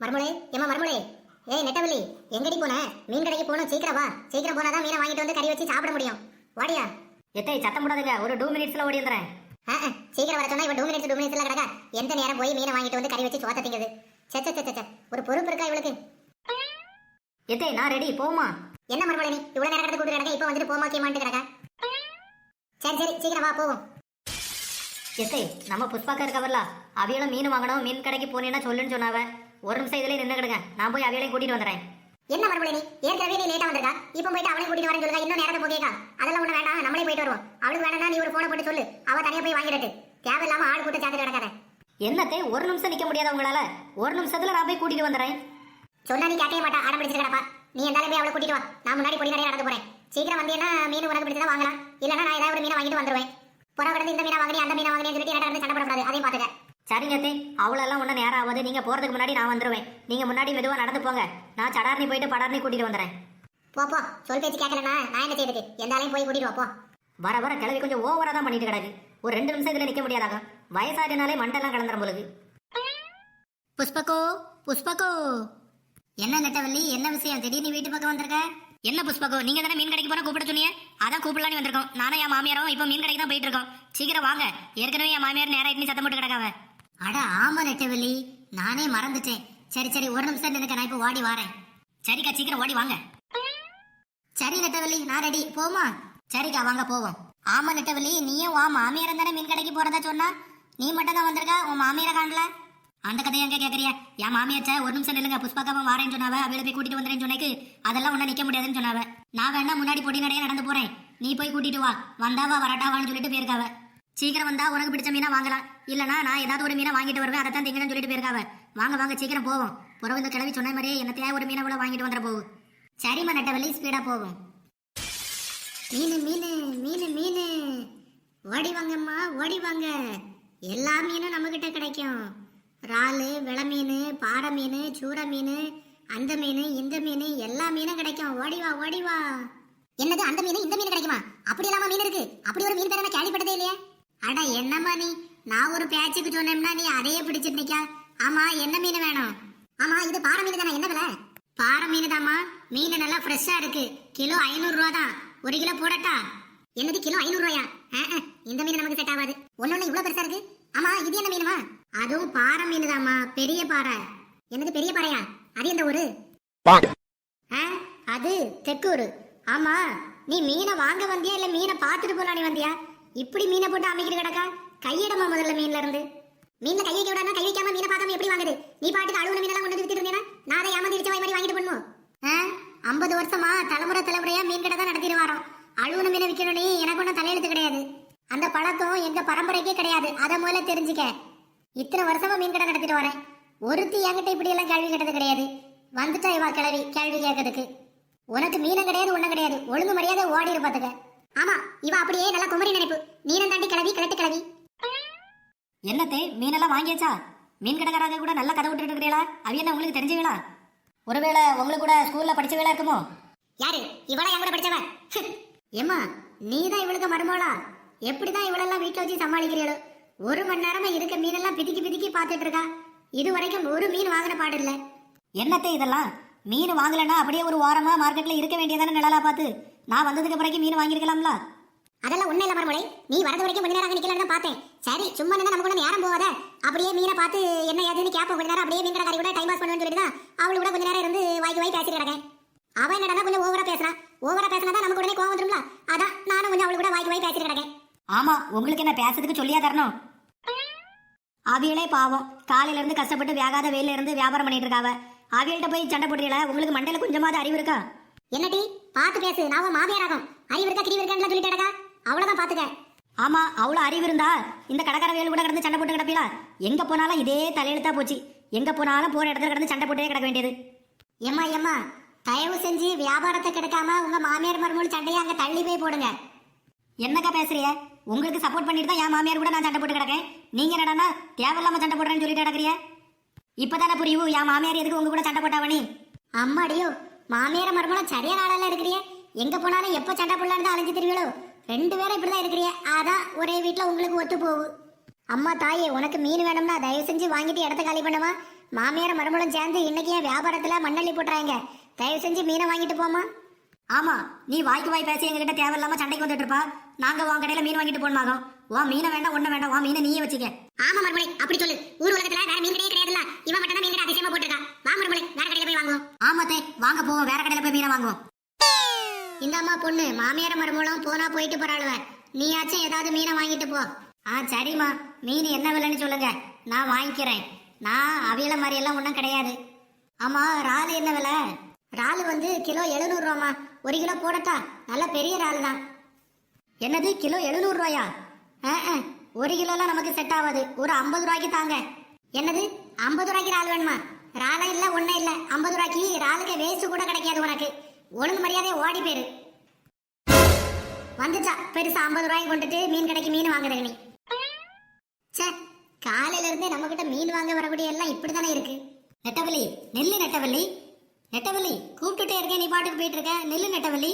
மர்மலே ஏமா மர்மலே ஏய் நெட்டவள்ளி எங்கடி போன? மீன் கடைக்கு போகணும் சீக்கிரம் வா. சீக்கிரம் போனாதான் மீனை வாங்கிட்டு வந்து கறி வச்சு சாப்பிட முடியும். வாடியா? எத்தை சத்தம் போடாதுங்க. ஒரு டூ மினிட்ஸ்ல ஓடி வந்துறேன் ஆ, ஆ, சீக்கிரம் வர சொன்னா இவன் டூ மினிட்ஸ் டூ மினிட்ஸ்ல கிடக்கா? எந்த நேரம் போய் மீனை வாங்கிட்டு வந்து கறி வச்சு சோத்த திங்குது சே சே, சே, சே, சே. ஒரு பொறுப்பு இருக்கா இவளுக்கு? எத்தை நான் ரெடி போமா என்ன மர்மலே நீ? இவ்வளவு நேரம் கூட்டு கிடக்க இப்போ வந்துட்டு போமா கேமான்ட்டு கிடக்கா? சரி சரி சீக்கிரம் வா போவோம். எத்தை நம்ம புஷ்பாக்கா இருக்கவர்ல அவியலும் மீன் வாங்கணும் மீன் கடைக்கு போனேன்னா சொல்லுன்னு சொன்னாவ. ஒரு நிமிஷம் இதுல நின்று கிடுங்க. நான் போய் அவியலையும் கூட்டிட்டு வந்துறேன் என்ன மறுபடியும் நீ? ஏற்கனவே நீ லேட்டா வந்திருக்கா? இப்போ போயிட்டு அவளை கூட்டிட்டு வரேன்னு சொல்லுங்க இன்னும் நேரத்தை போகேக்கா அதெல்லாம் ஒண்ணு வேண்டாம். நம்மளே போயிட்டு வருவோம். அவளுக்கு வேணா நீ ஒரு போனை போட்டு சொல்லு. அவ தனியா போய் வாங்கிடட்டு. தேவையில்லாம ஆள் கூட்ட சேர்த்து கிடக்காத. என்னத்தை ஒரு நிமிஷம் நிக்க முடியாத உங்களால? ஒரு நிமிஷத்துல நான் போய் கூட்டிட்டு வந்துறேன் சொன்னா நீ கேட்கவே மாட்டா. அடம் பிடிச்சு கிடப்பா. நீ எந்தாலும் போய் அவளை கூட்டிட்டு வா. நான் முன்னாடி பொடி கடையா நடந்து போறேன். சீக்கிரம் வந்தீங்கன்னா மீன் உனக்கு பிடிச்சதா வாங்கலாம். இல்லைன்னா நான் ஏதாவது ஒரு மீனை வாங்கிட்டு வந்துருவேன். புற கடந்து இந்த மீனை வாங்கினி அந்த மீனை வாங்கினு சொல்லிட்டு என்ன சண்டை போடக்கூடாது. அதையும் பாத்துக்க சரிங்க அத்தை அவ்வளோலாம் ஒன்றும் நேரம் ஆகாது நீங்க போறதுக்கு முன்னாடி நான் வந்துருவேன். நீங்க முன்னாடி மெதுவா நடந்து போங்க. நான் சடார்னி போயிட்டு படார்னி கூட்டிட்டு வந்துறேன். போ போ. சொல் பேச்சு கேட்கலனா நான் என்ன செய்யுது எந்தாலையும் போய் கூட்டிட்டு வா போ. வர வர கிளவி கொஞ்சம் ஓவரா தான் பண்ணிட்டு கிடக்கு. ஒரு ரெண்டு நிமிஷம் இதுல நிக்க முடியாதாங்க வயசாடினாலே மண்டெல்லாம் கலந்துரும் பொழுது புஷ்பகோ புஷ்பகோ என்ன நெட்டவள்ளி? என்ன விஷயம்? திடீர்னு வீட்டு பக்கம் வந்திருக்க? என்ன புஷ்பகோ நீங்க தானே மீன் கடைக்கு போற கூப்பிட சொன்னீங்க? அதான் கூப்பிடலான்னு வந்திருக்கோம். நானும் என் மாமியாரும் இப்போ மீன் கடைக்கு தான் போயிட்டு இருக்கோம். சீக்கிரம் வாங்க. ஏற்கனவே என் மாமியார் நேரம் இட்னி சத்தம் போட்டு கிடக்காவ அட ஆமா நெட்டவள்ளி நானே மறந்துட்டேன். சரி சரி ஒரு நிமிஷம் எனக்கு நான் இப்போ ஓடி வரேன். சரிக்கா சீக்கிரம் ஓடி வாங்க. சரி நெட்டவள்ளி நான் ரெடி போமா சரிக்கா வாங்க போவோம். ஆமா நெட்டவள்ளி நீயும் வா. மாமியார் தானே மீன் கடைக்கு போறதா சொன்னா? நீ மட்டும் தான் வந்திருக்கா? உன் மாமியார காணல? அந்த கதையை எங்க கேக்குறியா என் மாமியாச்ச ஒரு நிமிஷம் நில்லுங்க. புஷ்பாக்காம வாரேன்னு சொன்னாவ அவளை போய் கூட்டிட்டு வந்துறேன்னு சொன்னக்கு. அதெல்லாம் ஒண்ணு நிக்க முடியாதுன்னு சொன்னாவ. நான் வேணா முன்னாடி பொடி நடைய நடந்து போறேன். நீ போய் கூட்டிட்டு வா. வந்தாவா வரட்டாவான்னு சொல்லிட்டு போயிருக்காவ. சீக்கிரம் வந்தா உனக்கு பிடிச்ச மீனா வாங்கலாம். இல்லனா நான் ஏதாவது ஒரு மீனை வாங்கிட்டு வருவேன் அதை தான் திங்கன்னு சொல்லிட்டு போயிருக்காவ. வாங்க வாங்க சீக்கிரம் போவோம். புறவு இந்த கிளவி சொன்ன மாதிரியே என்னத்தையா ஒரு மீனை கூட வாங்கிட்டு வந்துட போகும் சரிம்மா நட்டவள்ளி ஸ்பீடா போவோம். மீன் மீன் மீன் மீன். ஓடி வாங்கம்மா ஓடி வாங்க. எல்லா மீனும் நம்மக்கிட்ட கிடைக்கும். இறாலு விள மீன் பாறை மீன் சூற மீன் அந்த மீன் இந்த மீன் எல்லா மீனும் கிடைக்கும். ஓடி வா ஓடி வா. என்னது அந்த மீன் இந்த மீன் கிடைக்குமா? அப்படி இல்லாம மீன் இருக்கு. அப்படி ஒரு மீன் பேர் நான் கேள்விப்பட்டதே இல்லையே. அட என்னம்மா நீ? நான் ஒரு பேச்சுக்கு சொன்னேன்னா நீ அதையே பிடிச்சிட்டு நிக்கா. ஆமா என்ன மீன் வேணும்? ஆமா இது பாறை மீன் தானே என்ன விலை? பாறை மீன் தாம்மா. மீன் நல்லா ஃப்ரெஷ்ஷா இருக்கு. கிலோ ஐநூறு ரூபா தான். ஒரு கிலோ போடட்டா? என்னது கிலோ ஐநூறு ரூபாயா இந்த மீன் நமக்கு செட் ஆகாது. ஒன்னொன்னு இவ்வளவு பெருசா இருக்கு? ஆமா இது என்ன மீனுமா? அதுவும் பாறை மீன் தாம்மா. பெரிய பாறை. என்னது பெரிய பாறையா? அது எந்த ஊரு? அது தெக்கூரு. ஆமா நீ மீனை வாங்க வந்தியா இல்ல மீனை பார்த்துட்டு நீ வந்தியா? இப்படி மீனை போட்டு அமைக்கிற கிடக்கா? கையிடமா முதல்ல மீன்ல இருந்து. மீன்ல கை வைக்க விடாம கை வைக்காம மீனை பார்க்காம எப்படி வாங்குது நீ பாட்டுக்கு அழுகுன மீனெல்லாம் கொண்டு வந்து வித்துட்டு நான் அதை ஏமாந்து இடிச்ச மாதிரி வாங்கிட்டு பண்ணுவோம் ஐம்பது வருஷமா தலைமுறை தலைமுறையா மீன் கடை தான் நடத்திட்டு வரோம் அழுகுன மீனை விற்கணும்னு எனக்கு ஒன்றும் தலையெழுத்து கிடையாது. அந்த பழக்கம் எங்க பரம்பரைக்கே கிடையாது. அதை முதல்ல தெரிஞ்சுக்க. இத்தனை வருஷமா மீன் கடை நடத்திட்டு வரேன். ஒருத்தி என்கிட்ட இப்படி எல்லாம் கேள்வி கேட்டது கிடையாது. வந்துட்டா இவா கிளவி கேள்வி கேட்கறதுக்கு. உனக்கு மீனம் கிடையாது ஒன்றும் கிடையாது. ஒழுங்கு மரியாதை ஓடி இருப்பாத்துக்க ஆமா இவ அப்படியே நல்லா குமரி நினைப்பு. மீனம் தாண்டி கிளவி கிழட்டு கிளவி என்னத்தே மீனெல்லாம் வாங்கியாச்சா? மீன் கடைக்காரங்க கூட நல்லா கதை விட்டுட்டு இருக்கிறீங்களா? அவி என்ன உங்களுக்கு தெரிஞ்சவங்களா? ஒருவேளை உங்களுக்கு கூட ஸ்கூல்ல படிச்சவங்களா இருக்குமோ? யாரு? இவளா என் கூட படிச்சவ? ஏமா நீ தான் இவளுக்கு மருமகளா? எப்படிதான் இவளெல்லாம் வீட்டுல வச்சு சமாளிக்கிறீளோ? ஒரு மணி நேரமா இருக்க மீனெல்லாம் பிதிக்கி பிதிக்கி பார்த்துட்டு இருக்கா. இது வரைக்கும் ஒரு மீன் வாங்கின பாடு இல்ல. என்னத்தே இதெல்லாம்? மீன் வாங்கலைன்னா அப்படியே ஒரு வாரமா மார்க்கெட்ல இருக்க வேண்டியதானே நிழலா பார்த்து? நான் வந்ததுக்கு பிறகு மீன் வாங்கியிருக்கலாம்ல? அதெல்லாம் உண்மை இல்ல மருமலை நீ வரது வரைக்கும் கொஞ்ச நேரம் தான் பார்த்தேன். சரி சும்மா நின்னா நமக்கு ஒன்றும் நேரம் போகாத. அப்படியே மீனை பார்த்து என்ன ஏதுன்னு கேட்போம் கொஞ்ச நேரம் அப்படியே மீன் கடைக்காரி கூட டைம் பாஸ் பண்ணுவேன்னு சொல்லிட்டு தான் அவளு கூட கொஞ்ச நேரம் இருந்து வாய்க்கு வாய் பேசிட்டு கிடக்கேன். அவன் என்னடா கொஞ்சம் ஓவரா பேசுறான் ஓவரா பேசினா தான் நமக்கு உடனே கோவம் வந்துரும்ல. அதான் நானும் கொஞ்சம் அவளு கூட வாய்க்கு வாய் பேசிட்டு கிடக்கேன். ஆமா உங்களுக்கு என்ன பேசுறதுக்கு சொல்லியா தரணும்? அவியலே பாவம். காலையில இருந்து கஷ்டப்பட்டு வேகாத வெயில இருந்து வியாபாரம் பண்ணிட்டு இருக்காவ. அவியல்கிட்ட போய் சண்டை போடுறீங்களா? உங்களுக்கு மண்டையில கொஞ்சமாவது அறிவு இருக்கா? என்னடி? பார்த்து பேசு. நான் மாமியாராகும் அறிவு இருக்கா கிரிவு இருக்கான்னு சொல்லிட்டு கிடக்கா? அவ்வளவுதான் பாத்துக்க ஆமா அவ்வளவு அறிவு இருந்தா இந்த கடைக்கார வேலு கூட கிடந்து சண்டை போட்டு கிடப்பீங்களா எங்க போனாலும் இதே தலையெழுத்தா போச்சு. எங்க போனாலும் போற இடத்துல கிடந்து சண்டை போட்டே கிடக்க வேண்டியது. ஏம்மா ஏம்மா தயவு செஞ்சு வியாபாரத்தை கெடுக்காம உங்க மாமியார் மருமகள் சண்டையை அங்க தள்ளி போய் போடுங்க. என்னக்கா பேசுறிய உங்களுக்கு சப்போர்ட் பண்ணிட்டு தான் என் மாமியார் கூட நான் சண்டை போட்டு கிடக்கேன். நீங்க என்னடான்னா தேவையில்லாம சண்டை போடுறேன்னு சொல்லிட்டு கிடக்குறிய இப்பதானே புரியும் என் மாமியார் எதுக்கு உங்க கூட சண்டை போட்டாவணி அம்மாடியோ மாமியார மருமகளும் சரியான ஆளால இருக்கிறிய. எங்க போனாலும் எப்ப சண்டை போடலான்னு அலைஞ்சு திருவிழோ ரெண்டு பேரும் இப்படிதான் இருக்கிறிய. அதான் ஒரே வீட்டில் உங்களுக்கு ஒத்து போகும் அம்மா தாயே உனக்கு மீன் வேணும்னா தயவு செஞ்சு வாங்கிட்டு இடத்த காலி பண்ணுமா? மாமியார் மருமகளும் சேர்ந்து இன்னைக்கு என் வியாபாரத்துல மண்ணள்ளி போட்டுறாங்க? தயவு செஞ்சு மீனை வாங்கிட்டு போமா ஆமா நீ வாய்க்கு வாய் பேசி எங்ககிட்ட தேவையில்லாம சண்டைக்கு வந்துட்டு இருப்பா. நாங்க உன் கடையில மீன் வாங்கிட்டு போனாகும் உன் மீனை வேண்டாம் ஒண்ணு வேண்டாம். உன் மீனை நீயே வச்சுக்க. ஆமா மறுபடி அப்படி சொல்லு. ஊர் உலகத்துல வேற மீன் கடையே கிடையாதுல்ல இவன் மட்டும் தான் மீன் கடை அதிசயமா போட்டிருக்கா வா மறுமொழி வேற கடையில போய் வாங்குவோம் ஆமாத்தே வாங்க போவோம். வேற கடையில போய் மீனை வாங்குவோம். இந்த அம்மா பொண்ணு மாமியார் மருமகளும் போனா போயிட்டு போறாளுவ. நீயாச்சும் ஏதாவது மீனை வாங்கிட்டு போ. ஆ சரிம்மா. மீன் என்ன விலைன்னு சொல்லுங்க. நான் வாங்கிக்கிறேன். நான் அவியல மாதிரி எல்லாம் ஒன்றும் கிடையாது. ஆமா இறால் என்ன விலை? இறால் வந்து கிலோ எழுநூறு ஒரு கிலோ போடட்டா? நல்ல பெரிய இறால் தான் என்னது கிலோ எழுநூறுவாயா? ஆ, ஆ, ஒரு கிலோலாம் நமக்கு செட் ஆகாது. ஒரு ஐம்பது ரூபாய்க்கு தாங்க. என்னது ஐம்பது ரூபாய்க்கு இறால் வேணுமா? ராலை இல்ல ஒண்ணு இல்ல. ஐம்பது ரூபாய்க்கு ராலுக்கு வேஸ்ட் கூட கிடைக்காது உனக்கு. ஒழுங்கு மரியாதை ஓடி போயிரு. வந்துச்சா. பெருசா ஐம்பது ரூபாயும் கொண்டுட்டு மீன் கடைக்கு மீன் வாங்குறது நீ. ச்சே காலையில இருந்தே நம்ம கிட்ட மீன் வாங்க வரக்கூடிய எல்லாம் இப்படிதானே இருக்கு. நெட்டவள்ளி நெல்லு நெட்டவள்ளி. நெட்டவள்ளி கூப்பிட்டுட்டே இருக்கேன் நீ பாட்டுக்கு போயிட்டு இருக்க. நெல்லு நெட்டவள்ளி.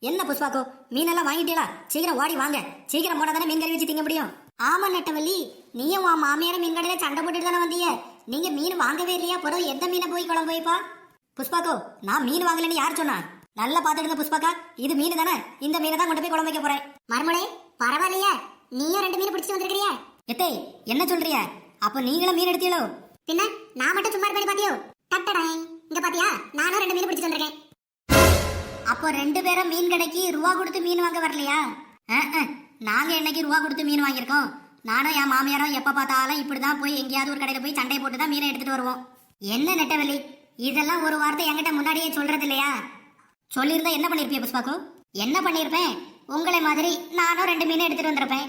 என்ன புஷ்பாக்கோ மீனெல்லாம் வாங்கிட்டீங்களா சீக்கிரம் ஓடி வாங்க. சீக்கிரம் போனா தானே மீன் கறி வச்சு திங்க முடியும். ஆமா நெட்டவள்ளி நீயும் உன் மாமியாரும் மீன் கடையில சண்டை போட்டுட்டு தானே வந்தீங்க. நீங்க மீன் வாங்கவே இல்லையா? பிறகு எந்த மீனை போய் குழம்பு வைப்பா? புஷ்பாக்கோ நான் மீன் வாங்கலைன்னு யார் சொன்னா? நல்லா பார்த்துட்டு புஷ்பாக்கா. இது மீன் தானே? இந்த மீனை தான் கொண்டு போய் குழம்பு வைக்க போறேன். மறுமொழி பரவாயில்லையே. நீயும் ரெண்டு மீன் பிடிச்சிட்டு வந்திருக்கிறியா? எத்தே என்ன சொல்றிய? அப்ப நீங்களும் மீன் எடுத்தீங்களோ? பின்ன நான் மட்டும் சும்மா இருப்பேன் பாத்தியோ? டட்டடை இங்க பாத்தியா? நானும் ரெண்டு மீன் பிடிச்சிட்டு வந்திருக்கேன். அப்போ ரெண்டு பேரும் மீன் கடைக்கு ரூபா கொடுத்து மீன் வாங்க வரலையா? நாங்க என்னைக்கு ரூபா கொடுத்து மீன் வாங்கியிருக்கோம்? நானும் என் மாமியாரும் எப்ப பார்த்தாலும் இப்படிதான் போய் எங்கேயாவது ஒரு கடையில போய் சண்டை போட்டு தான் மீனை எடுத்துட்டு வருவோம். என்ன நெட்டவலி இதெல்லாம் ஒரு வார்த்தை என்கிட்ட முன்னாடியே சொல்றது இல்லையா? சொல்லியிருந்தா என்ன பண்ணிருப்பிய புஷ்பாக்கு? என்ன பண்ணிருப்பேன்? உங்களை மாதிரி நானும் ரெண்டு மீனை எடுத்துட்டு வந்திருப்பேன்.